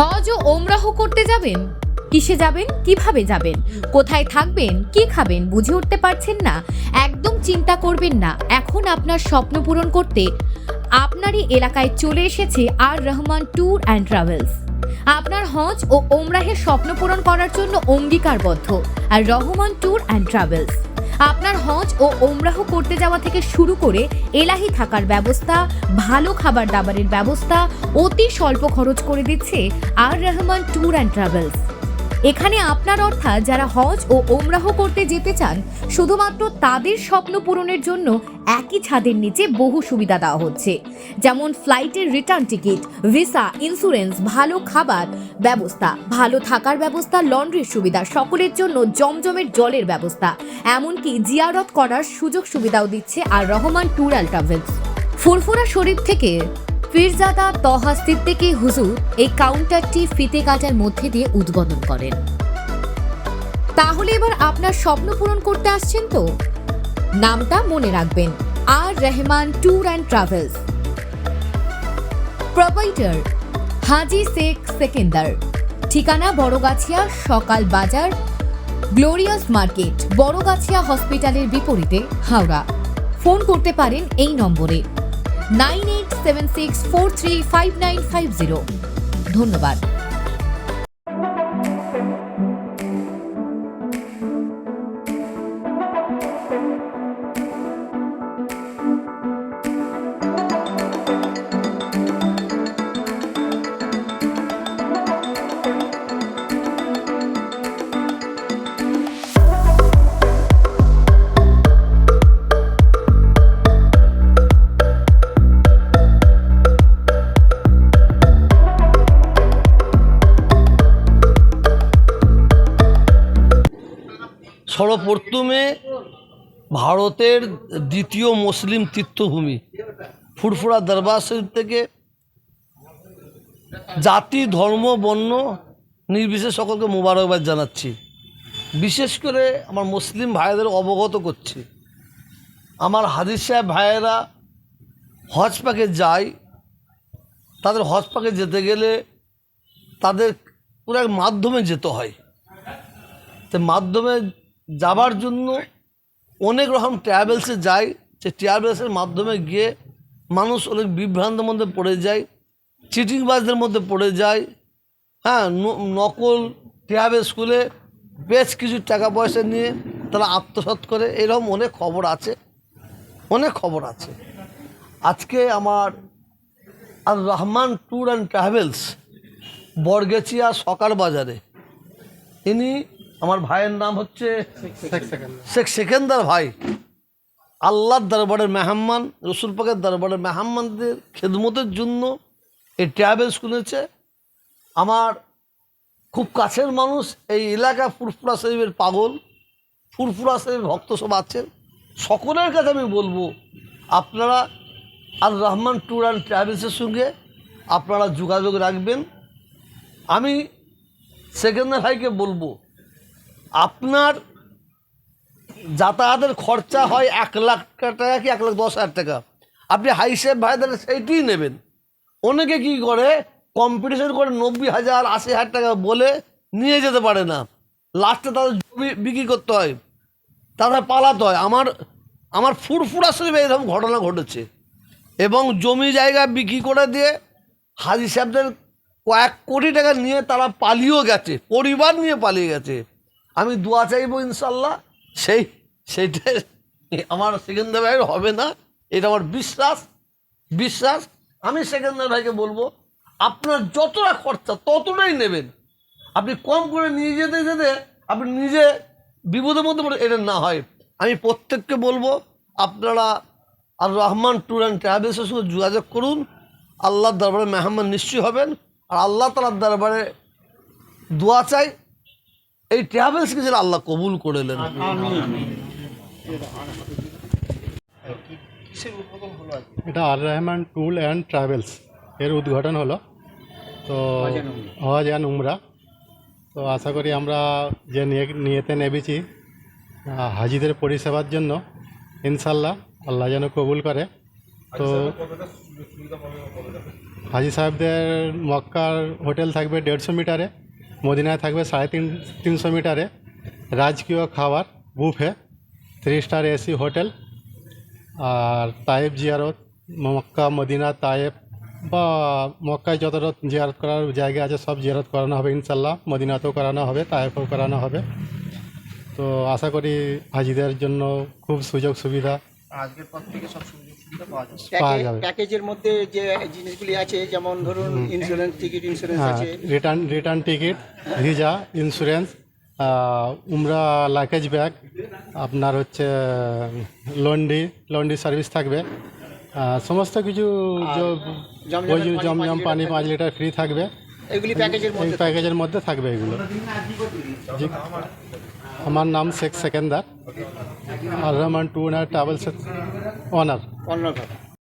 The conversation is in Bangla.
হজ ও ওমরাহ করতে যাবেন? কিসে যাবেন? কীভাবে যাবেন? কোথায় থাকবেন? কি খাবেন? বুঝে উঠতে পারছেন না। একদম চিন্তা করবেন না। এখন আপনার স্বপ্ন পূরণ করতে আপনারই এলাকায় চলে এসেছে Ar Rahman tour and travels. আপনার হজ ও ওমরাহের স্বপ্ন পূরণ করার জন্য অঙ্গীকারবদ্ধ। Ar Rahman tour and travels. আপনার হজ ও ওমরাহ করতে যাওয়া থেকে শুরু করে এলাহি থাকার ব্যবস্থা, ভালো খাবার দাবারের ব্যবস্থা অতি স্বল্প খরচ করে দিচ্ছে Ar Rahman tour and travels. এখানে আপনার অর্থাৎ যারা হজ ও ওমরাহ করতে যেতে চান, শুধুমাত্র তাদের স্বপ্ন পূরণের জন্য একই ছাদের নিচে বহু সুবিধা দেওয়া হচ্ছে। যেমন ফ্লাইটের রিটার্ন টিকিট ভিসা ইন্স্যুরেন্স ভালো খাবার ব্যবস্থা, ভালো থাকার ব্যবস্থা লন্ড্রির সুবিধা, সকলের জন্য জমজমের জলের ব্যবস্থা। এমনকি জিয়ারত করার সুযোগ সুবিধাও দিচ্ছে Ar Rahman tour and travels Furfura Sharif থেকে পীরজাদা তহা সিদ্দিকী হুজুর এই কাউন্টারটি ফিতে কাটার মধ্যে দিয়ে উদ্বোধন করেন। তাহলে এবার আপনার স্বপ্ন পূরণ করতে আসছেন তো? নামটা মনে রাখবেন। Ar Rahman tour and travels proprietor Haji Sheikh Sekendar. ঠিকানা বড়গাছিয়া, সকাল বাজার, গ্লোরিয়াস মার্কেট, বড়গাছিয়া হসপিটালের বিপরীতে, হাওড়া। ফোন করতে পারেন এই নম্বরে। Nine eight seven six four three five nine five zero. ধন্যবাদ। সর্বপ্রথমে ভারতের দ্বিতীয় মুসলিম তীর্থভূমি ফুরফুরা দরবার শরীফ থেকে জাতি, ধর্ম, বর্ণ নির্বিশেষ সকলকে মোবারকবাদ জানাচ্ছি। বিশেষ করে আমার মুসলিম ভাইদের অবগত করছি। আমার হাদিস সাহেব ভাইয়েরা হজ পাকে যায়, তাদের হজ পাকে যেতে গেলে তাদের পুরো এক মাধ্যমে যেতে হয়। তো মাধ্যমে যাবার জন্য অনেক রকম ট্রাভেলসে যায়। সে ট্রাভেলসের মাধ্যমে গিয়ে মানুষ অনেক বিভ্রান্তের মধ্যে পড়ে যায় চিটিংবাজদের মধ্যে পড়ে যায়। হ্যাঁ নকল ট্রাভেল স্কুলে বেশ কিছু টাকা পয়সা নিয়ে তারা আত্মসাৎ করে। এরকম অনেক খবর আছে, অনেক খবর আছে। আজকে আমার Ar Rahman tour and travels Baragachhia সকার বাজারে। ইনি আমার ভাইয়ের নাম হচ্ছে শেখ সেকেন্দার। ভাই। আল্লাহর দরবারের মেহাম্মান রসুল পাকের দরবারের মেহমানদের খেদমতের জন্য এই ট্রাভেলস খুলেছে আমার খুব কাছের মানুষ এই এলাকা ফুরফুরা শরীফের পাগল ফুরফুরা শরীফের ভক্ত সব আছেন। সকলের কাছে আমি বলব আপনারা আর রহমান ট্যুর অ্যান্ড ট্রাভেলসের সঙ্গে আপনারা যোগাযোগ রাখবেন। আমি সেকেন্দার ভাইকে বলব আপনার যাতায়াতের খরচা হয় এক লাখ টাকা কি এক লাখ দশ হাজার টাকা? আপনি হাই সেফ ভাইদের সেইটিই নেবেন। অনেকে কি করে কম্পিটিশন করে নব্বই হাজার, আশি হাজার টাকা বলে নিয়ে যেতে পারে না। লাস্টে তাদের জমি বিক্রি করতে হয়, তারা পালাতে হয়। আমার আমার ফুরফুরা শরীফে এরকম ঘটনা ঘটেছে। এবং জমি জায়গা বিক্রি করে দিয়ে হাজি সাহেবদের কয়েক কোটি টাকা নিয়ে তারা পালিয়েও গেছে, পরিবার নিয়ে পালিয়ে গেছে। আমি দোয়া চাইব ইনশাল্লাহ সেই সেইটা আমার সেকেন্দার ভাই হবে না। এটা আমার বিশ্বাস বিশ্বাস। আমি সেকেন্দার ভাইকে বলব, আপনার যতটা খরচা ততটাই নেবেন। আপনি কম করে নিয়ে যেতে যেতে আপনি নিজে বিপদের মধ্যে পড়ে এটা না হয়। আমি প্রত্যেককে বলব, আপনারা আর রহমান ট্যুর অ্যান্ড ট্রাভেলসের সঙ্গে যোগাযোগ করুন। আল্লাহর দরবারে মেহমান নিশ্চয়ই হবেন। আর আল্লাহ তালার দরবারে দোয়া চাই। এই ট্রাভেলসকে যেন আল্লাহ কবুল করে নেন। এটা Ar Rahman tour and travels. এর উদ্ঘাটন হলো। তো হজ অ্যান্ড উমরা। তো আশা করি আমরা যে নিয়ে নিয়েতে নেবেছি হাজিদের পরিষেবার জন্য ইনশাল্লাহ আল্লাহ যেন কবুল করে। তো হাজি সাহেবদের মক্কার হোটেল থাকবে দেড়শো মিটারে। মদিনায় থাকবে সাড়ে তিন, তিনশো মিটারে। রাজকীয় খাবার, buffet three star AC hotel আর তায়েব জিয়ারত, মক্কা, মদিনা তায়েব বা মক্কায় যতটা জিয়ারত করার জায়গা আছে, সব জিয়ারত করানো হবে ইনশাল্লাহ মদিনাতেও করানো হবে তায়েবও করানো হবে। তো আশা করি হাজিদের জন্য খুব সুযোগ সুবিধা। আজকের পর থেকে সব সুবিধা পাওয়া যাবে। প্যাকেজের মধ্যে যে জিনিসগুলি আছে যেমন ধরুন ইন্স্যুরেন্স টিকিট ইন্স্যুরেন্স আছে। Return return ticket visa insurance উমরা লাকেজ ব্যাগ আপনার হচ্ছে লন্ডি লন্ডি সার্ভিস থাকবে। সমস্ত কিছু ওই জমজম পাঁচ পানি লিটার পাঁচ লিটার ফ্রি থাকবে। এগুলি প্যাকেজের মধ্যে প্যাকেজের মধ্যে থাকবে এগুলো। আমার নাম শেখ সেকেন্দার। আর রহমান ট্যুর অ্যান্ড ট্রাভেলসের অনার অনার